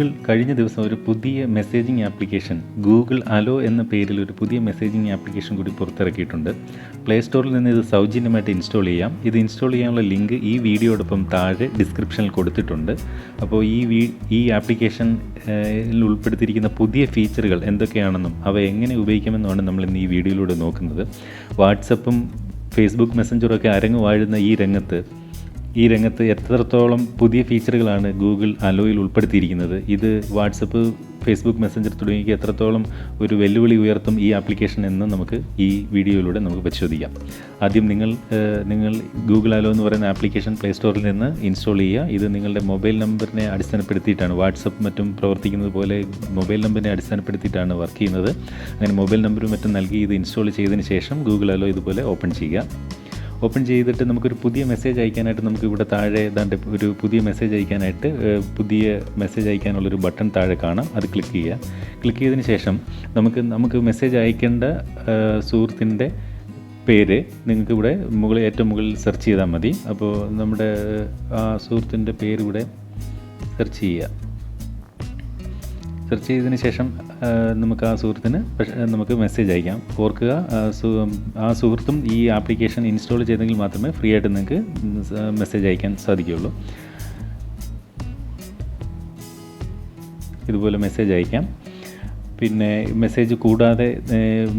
Google കഴിഞ്ഞ ദിവസം ഒരു പുതിയ മെസ്സേജിംഗ് ആപ്ലിക്കേഷൻ ഗൂഗിൾ അലോ എന്ന പേരിൽ ഒരു പുതിയ മെസ്സേജിംഗ് ആപ്ലിക്കേഷൻ കൂടി പുറത്തിറക്കിയിട്ടുണ്ട്. പ്ലേ സ്റ്റോറിൽ നിന്ന് ഇത് സൗജന്യമായിട്ട് ഇൻസ്റ്റാൾ ചെയ്യാം. ഇത് ഇൻസ്റ്റാൾ ചെയ്യാനുള്ള ലിങ്ക് ഈ വീഡിയോടൊപ്പം താഴെ ഡിസ്ക്രിപ്ഷനിൽ കൊടുത്തിട്ടുണ്ട്. അപ്പോൾ ഈ വീ ഈ ആപ്ലിക്കേഷൻ ഉൾപ്പെടുത്തിയിരിക്കുന്ന പുതിയ ഫീച്ചറുകൾ എന്തൊക്കെയാണെന്നും അവ എങ്ങനെ ഉപയോഗിക്കാമെന്നുമാണ് നമ്മൾ ഇന്ന് ഈ വീഡിയോയിലൂടെ നോക്കുന്നത്. വാട്സപ്പും ഫേസ്ബുക്ക് മെസ്സഞ്ചറും ഒക്കെ അരങ്ങ് വാഴുന്ന ഈ രംഗത്ത് ഈ രംഗത്ത് എത്രത്തോളം പുതിയ ഫീച്ചറുകളാണ് ഗൂഗിൾ അലോയിൽ ഉൾപ്പെടുത്തിയിരിക്കുന്നത്? ഇത് വാട്സപ്പ് ഫേസ്ബുക്ക് മെസ്സഞ്ചർ തുടങ്ങിയ എത്രത്തോളം ഒരു വെല്ലുവിളി ഉയർത്തും ഈ ആപ്ലിക്കേഷൻ എന്ന് നമുക്ക് ഈ വീഡിയോയിലൂടെ നമുക്ക് പരിശോധിക്കാം. ആദ്യം നിങ്ങൾ നിങ്ങൾ ഗൂഗിൾ അലോ എന്ന് പറയുന്ന ആപ്ലിക്കേഷൻ പ്ലേ സ്റ്റോറിൽ നിന്ന് ഇൻസ്റ്റാൾ ചെയ്യുക. ഇത് നിങ്ങളുടെ മൊബൈൽ നമ്പറിനെ അടിസ്ഥാനപ്പെടുത്തിയിട്ടാണ്. വാട്സപ്പ് മറ്റും പ്രവർത്തിക്കുന്നത് പോലെ മൊബൈൽ നമ്പറിനെ അടിസ്ഥാനപ്പെടുത്തിയിട്ടാണ് വർക്ക് ചെയ്യുന്നത്. അങ്ങനെ മൊബൈൽ നമ്പറും മറ്റും നൽകി ഇത് ഇൻസ്റ്റാൾ ചെയ്തതിന് ശേഷം ഗൂഗിൾ അലോ ഇതുപോലെ ഓപ്പൺ ചെയ്യുക. ഓപ്പൺ ചെയ്തിട്ട് നമുക്കൊരു പുതിയ മെസ്സേജ് അയക്കാനായിട്ട് നമുക്ക് ഇവിടെ താഴെ ഏതാണ്ട് ഒരു പുതിയ മെസ്സേജ് അയക്കാനായിട്ട് പുതിയ മെസ്സേജ് അയക്കാനുള്ളൊരു ബട്ടൺ താഴെ കാണാം. അത് ക്ലിക്ക് ചെയ്യുക. ക്ലിക്ക് ചെയ്തതിന് ശേഷം നമുക്ക് നമുക്ക് മെസ്സേജ് അയക്കേണ്ട സുഹൃത്തിന്റെ പേര് നിങ്ങൾക്ക് ഇവിടെ മുകളിൽ ഏറ്റവും മുകളിൽ സെർച്ച് ചെയ്താൽ മതി. അപ്പോൾ നമ്മുടെ ആ സുഹൃത്തിന്റെ പേര് ഇവിടെ സെർച്ച് ചെയ്യുക. സെർച്ച് ചെയ്തതിന് ശേഷം നമുക്ക് ആ സുഹൃത്തിന് നമുക്ക് മെസ്സേജ് അയക്കാം. ഓർക്കുക ആ സുഹൃത്തും ഈ ആപ്ലിക്കേഷൻ ഇൻസ്റ്റാൾ ചെയ്തെങ്കിൽ മാത്രമേ ഫ്രീ ആയിട്ട് നിങ്ങൾക്ക് മെസ്സേജ് അയക്കാൻ സാധിക്കുകയുള്ളൂ. ഇതുപോലെ മെസ്സേജ് അയക്കാം. പിന്നെ മെസ്സേജ് കൂടാതെ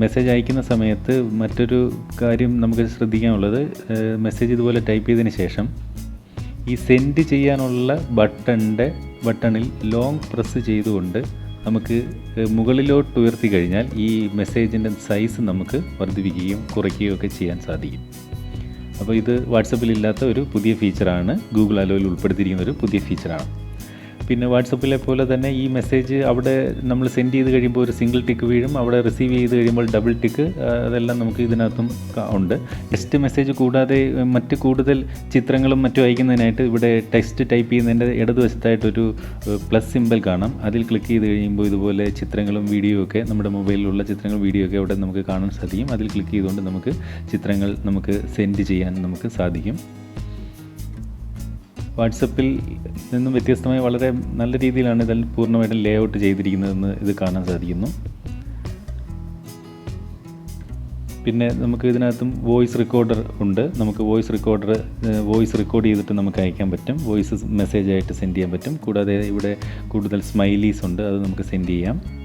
മെസ്സേജ് അയക്കുന്ന സമയത്ത് മറ്റൊരു കാര്യം നമുക്ക് ശ്രദ്ധിക്കാനുള്ളത് മെസ്സേജ് ഇതുപോലെ ടൈപ്പ് ചെയ്തതിന് ശേഷം ഈ സെൻഡ് ചെയ്യാനുള്ള ബട്ടണിന്റെ ബട്ടണിൽ ലോങ് പ്രസ് ചെയ്തുകൊണ്ട് നമുക്ക് മുകളിലോട്ട് ഉയർത്തി കഴിഞ്ഞാൽ ഈ മെസ്സേജിന്റെ സൈസ് നമുക്ക് വർദ്ധിപ്പിക്കുകയും കുറയ്ക്കുകയും ഒക്കെ ചെയ്യാൻ സാധിക്കും. അപ്പോൾ ഇത് വാട്സപ്പിൽ ഇല്ലാത്ത ഒരു പുതിയ ഫീച്ചറാണ് ഗൂഗിൾ അലോയിൽ ഉൾപ്പെടുത്തിയിരിക്കുന്ന ഒരു പുതിയ ഫീച്ചറാണ് പിന്നെ വാട്സപ്പിലെ പോലെ തന്നെ ഈ മെസ്സേജ് അവിടെ നമ്മൾ സെൻഡ് ചെയ്ത് കഴിയുമ്പോൾ ഒരു സിംഗിൾ ടിക്ക് വീഴും. അവിടെ റിസീവ് ചെയ്ത് കഴിയുമ്പോൾ ഡബിൾ ടിക്ക് അതെല്ലാം നമുക്ക് ഇതിനകത്തും ഉണ്ട്. ടെക്സ്റ്റ് മെസ്സേജ് കൂടാതെ മറ്റ് കൂടുതൽ ചിത്രങ്ങളും മറ്റും അയക്കുന്നതിനായിട്ട് ഇവിടെ ടെക്സ്റ്റ് ടൈപ്പ് ചെയ്യുന്നതിന്റെ ഇടതുവശത്തായിട്ടൊരു പ്ലസ് സിമ്പൽ കാണാം. അതിൽ ക്ലിക്ക് ചെയ്ത് കഴിയുമ്പോൾ ഇതുപോലെ ചിത്രങ്ങളും വീഡിയോ ഒക്കെ നമ്മുടെ മൊബൈലിലുള്ള ചിത്രങ്ങളും വീഡിയോ ഒക്കെ അവിടെ നമുക്ക് കാണാൻ സാധിക്കും. അതിൽ ക്ലിക്ക് ചെയ്തുകൊണ്ട് നമുക്ക് ചിത്രങ്ങൾ നമുക്ക് സെൻഡ് ചെയ്യാൻ നമുക്ക് സാധിക്കും. വാട്സപ്പിൽ നിന്നും വ്യത്യസ്തമായി വളരെ നല്ല രീതിയിലാണ് ഇതിൽ പൂർണമായിട്ടും ലേ ഔട്ട് ചെയ്തിരിക്കുന്നതെന്ന് ഇത് കാണാൻ സാധിക്കുന്നു. പിന്നെ നമുക്ക് ഇതിനകത്തും വോയിസ് റെക്കോർഡർ ഉണ്ട്. നമുക്ക് വോയിസ് റെക്കോർഡർ വോയിസ് റെക്കോർഡ് ചെയ്തിട്ട് നമുക്ക് അയക്കാൻ പറ്റും. വോയിസ് മെസ്സേജായിട്ട് സെൻഡ് ചെയ്യാൻ പറ്റും. കൂടാതെ ഇവിടെ കൂടുതൽ സ്മൈലീസ് ഉണ്ട്. അത് നമുക്ക് സെൻഡ് ചെയ്യാം.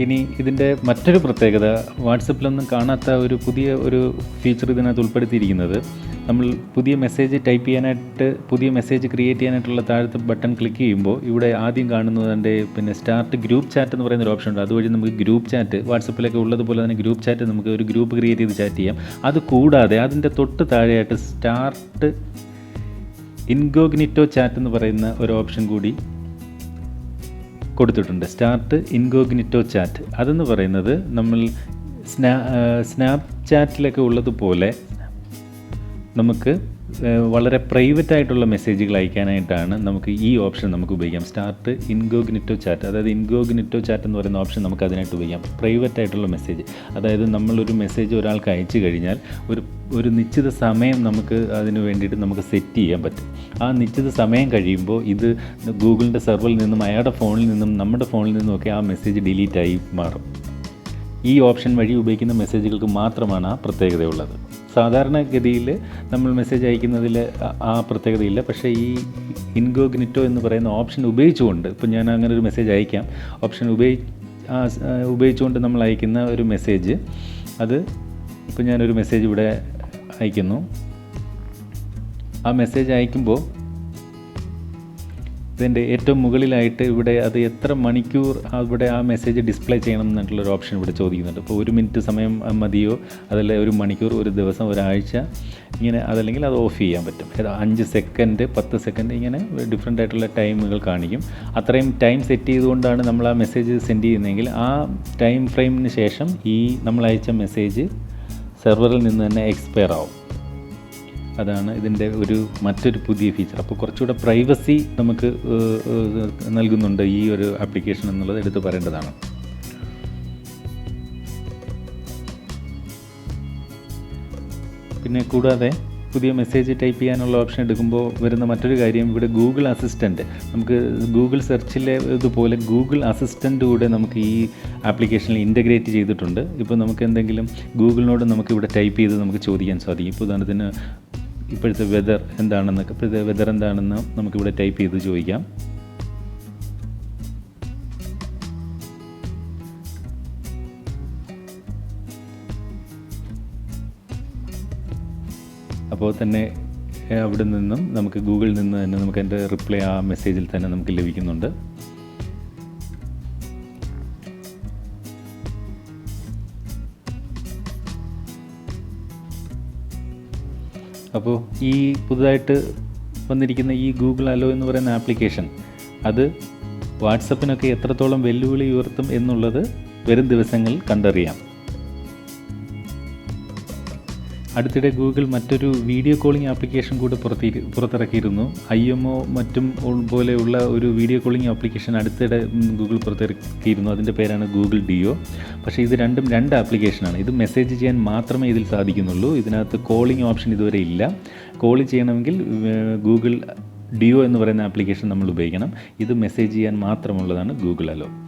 ഇനി ഇതിന്റെ മറ്റൊരു പ്രത്യേകത വാട്സപ്പിലൊന്നും കാണാത്ത ഒരു പുതിയ ഒരു ഫീച്ചർ ഇതിനകത്ത് ഉൾപ്പെടുത്തിയിരിക്കുന്നത്. നമ്മൾ പുതിയ മെസ്സേജ് ടൈപ്പ് ചെയ്യാനായിട്ട് പുതിയ മെസ്സേജ് ക്രിയേറ്റ് ചെയ്യാനായിട്ടുള്ള താഴത്തെ ബട്ടൺ ക്ലിക്ക് ചെയ്യുമ്പോൾ ഇവിടെ ആദ്യം കാണുന്നത് എന്റെ പിന്നെ സ്റ്റാർട്ട് ഗ്രൂപ്പ് ചാറ്റ് എന്ന് പറയുന്ന ഒരു ഓപ്ഷൻ ഉണ്ട്. അതുവഴി നമുക്ക് ഗ്രൂപ്പ് ചാറ്റ് വാട്സപ്പിലൊക്കെ ഉള്ളതുപോലെ തന്നെ ഗ്രൂപ്പ് ചാറ്റ് നമുക്ക് ഒരു ഗ്രൂപ്പ് ക്രിയേറ്റ് ചെയ്ത് ചാറ്റ് ചെയ്യാം. അത് കൂടാതെ അതിന്റെ തൊട്ട് താഴെയായിട്ട് സ്റ്റാർട്ട് ഇൻഗോഗ്നിറ്റോ ചാറ്റ് എന്ന് പറയുന്ന ഒരു ഓപ്ഷൻ കൂടി കൊടുത്തിട്ടുണ്ട്. സ്റ്റാർട്ട് ഇൻകോഗ്നിറ്റോ ചാറ്റ് അതെന്ന് പറയുന്നത് നമ്മൾ സ്നാ സ്നാപ്പ് ചാറ്റിലൊക്കെ ഉള്ളതുപോലെ നമുക്ക് വളരെ പ്രൈവറ്റ് ആയിട്ടുള്ള മെസ്സേജുകൾ അയക്കാനായിട്ടാണ് നമുക്ക് ഈ ഓപ്ഷൻ നമുക്ക് ഉപയോഗിക്കാം. Start incognito chat. അതായത് ഇൻകോഗ്നിറ്റോ ചാറ്റ് എന്ന് പറയുന്ന ഓപ്ഷൻ നമുക്ക് അതിനായിട്ട് ഉപയോഗിക്കാം. പ്രൈവറ്റ് ആയിട്ടുള്ള മെസ്സേജ്. അതായത് നമ്മളൊരു മെസ്സേജ് ഒരാൾക്ക് അയച്ചു കഴിഞ്ഞാൽ ഒരു ഒരു നിശ്ചിത സമയം നമുക്ക് അതിന് വേണ്ടിയിട്ട് നമുക്ക് സെറ്റ് ചെയ്യാൻ പറ്റും. ആ നിശ്ചിത സമയം കഴിയുമ്പോൾ ഇത് ഗൂഗിളിന്റെ സെർവറിൽ നിന്നും അയാളുടെ ഫോണിൽ നിന്നും നമ്മുടെ ഫോണിൽ നിന്നുമൊക്കെ ആ മെസ്സേജ് ഡിലീറ്റായി മാറും. ഈ ഓപ്ഷൻ വഴി ഉപയോഗിക്കുന്ന മെസ്സേജുകൾക്ക് മാത്രമാണ് ആ പ്രത്യേകതയുള്ളത്. സാധാരണഗതിയിൽ നമ്മൾ മെസ്സേജ് അയക്കുന്നതിൽ ആ- പ്രത്യേകതയില്ല. പക്ഷേ ഈ ഇൻകോഗ്നിറ്റോ എന്ന് പറയുന്ന ഓപ്ഷൻ ഉപയോഗിച്ചുകൊണ്ട് ഇപ്പം ഞാൻ അങ്ങനെ ഒരു മെസ്സേജ് അയക്കാം. ഓപ്ഷൻ ഉപയോഗി ഉപയോഗിച്ചുകൊണ്ട് നമ്മൾ അയക്കുന്ന ഒരു മെസ്സേജ് അത് ഇപ്പം ഞാനൊരു മെസ്സേജ് ഇവിടെ അയക്കുന്നു. ആ മെസ്സേജ് അയക്കുമ്പോൾ ഇതിന്റെ ഏറ്റവും മുകളിലായിട്ട് ഇവിടെ അത് എത്ര മണിക്കൂർ അവിടെ ആ മെസ്സേജ് ഡിസ്പ്ലേ ചെയ്യണം എന്നുള്ളൊരു ഓപ്ഷൻ ഇവിടെ ചോദിക്കുന്നുണ്ട്. അപ്പോൾ ഒരു മിനിറ്റ് സമയം മതിയോ? അതല്ല ഒരു മണിക്കൂർ ഒരു ദിവസം ഒരാഴ്ച? ഇങ്ങനെ അതല്ലെങ്കിൽ അത് ഓഫ് ചെയ്യാൻ പറ്റും. അഞ്ച് സെക്കൻഡ് പത്ത് സെക്കൻഡ് ഇങ്ങനെ ഡിഫറെന്റ് ആയിട്ടുള്ള ടൈമുകൾ കാണിക്കും. അത്രയും ടൈം സെറ്റ് ചെയ്തുകൊണ്ടാണ് നമ്മൾ ആ മെസ്സേജ് സെൻഡ് ചെയ്യുന്നതെങ്കിൽ ആ ടൈം ഫ്രെയിമിന് ശേഷം ഈ നമ്മൾ അയച്ച മെസ്സേജ് സെർവറിൽ നിന്ന് തന്നെ എക്സ്പയർ ആവും. അതാണ് ഇതിന്റെ ഒരു മറ്റൊരു പുതിയ ഫീച്ചർ അപ്പോൾ കുറച്ചുകൂടെ പ്രൈവസി നമുക്ക് നൽകുന്നുണ്ട് ഈ ഒരു ആപ്ലിക്കേഷൻ എന്നുള്ളത് എടുത്തു പറയേണ്ടതാണ്. പിന്നെ കൂടാതെ പുതിയ മെസ്സേജ് ടൈപ്പ് ചെയ്യാനുള്ള ഓപ്ഷൻ എടുക്കുമ്പോൾ വരുന്ന മറ്റൊരു കാര്യം ഇവിടെ ഗൂഗിൾ അസിസ്റ്റന്റ് നമുക്ക് ഗൂഗിൾ സെർച്ചിലെ ഇതുപോലെ ഗൂഗിൾ അസിസ്റ്റന്റ് കൂടെ നമുക്ക് ഈ ആപ്ലിക്കേഷനിൽ ഇന്റഗ്രേറ്റ് ചെയ്തിട്ടുണ്ട്. ഇപ്പോൾ നമുക്ക് എന്തെങ്കിലും ഗൂഗിളിനോട് നമുക്ക് ഇവിടെ ടൈപ്പ് ചെയ്ത് നമുക്ക് ചോദിക്കാൻ സാധിക്കും. ഇപ്പോൾ ഉദാഹരണത്തിന് ഇപ്പോഴത്തെ വെതർ എന്താണെന്നൊക്കെ ഇപ്പോഴത്തെ വെതർ എന്താണെന്ന് നമുക്കിവിടെ ടൈപ്പ് ചെയ്ത് ചോദിക്കാം. അപ്പോൾ തന്നെ അവിടെ നിന്നും നമുക്ക് ഗൂഗിളിൽ നിന്ന് തന്നെ നമുക്ക് അതിന്റെ റിപ്ലൈ ആ മെസ്സേജിൽ തന്നെ നമുക്ക് ലഭിക്കുന്നുണ്ട്. അപ്പോൾ ഈ പുതുതായിട്ട് വന്നിരിക്കുന്ന ഈ ഗൂഗിൾ അലോ എന്ന് പറയുന്ന ആപ്ലിക്കേഷൻ അത് വാട്സപ്പിനൊക്കെ എത്രത്തോളം വെല്ലുവിളി ഉയർത്തും എന്നുള്ളത് വരും ദിവസങ്ങളിൽ കണ്ടറിയാം. അടുത്തിടെ ഗൂഗിൾ മറ്റൊരു വീഡിയോ കോളിംഗ് ആപ്ലിക്കേഷൻ കൂടെ പുറത്തി പുറത്തിറക്കിയിരുന്നു. ഐ എം ഒ മറ്റും പോലെയുള്ള ഒരു വീഡിയോ കോളിംഗ് ആപ്ലിക്കേഷൻ അടുത്തിടെ ഗൂഗിൾ പുറത്തിറക്കിയിരുന്നു. അതിന്റെ പേരാണ് ഗൂഗിൾ ഡിയോ. പക്ഷേ ഇത് രണ്ടും രണ്ട് ആപ്ലിക്കേഷനാണ്. ഇത് മെസ്സേജ് ചെയ്യാൻ മാത്രമേ ഇതിൽ സാധിക്കുന്നുള്ളൂ. ഇതിനകത്ത് കോളിംഗ് ഓപ്ഷൻ ഇതുവരെ ഇല്ല. കോൾ ചെയ്യണമെങ്കിൽ ഗൂഗിൾ ഡിയോ എന്ന് പറയുന്ന ആപ്ലിക്കേഷൻ നമ്മൾ ഉപയോഗിക്കണം. ഇത് മെസ്സേജ് ചെയ്യാൻ മാത്രമുള്ളതാണ് ഗൂഗിൾ അലോ.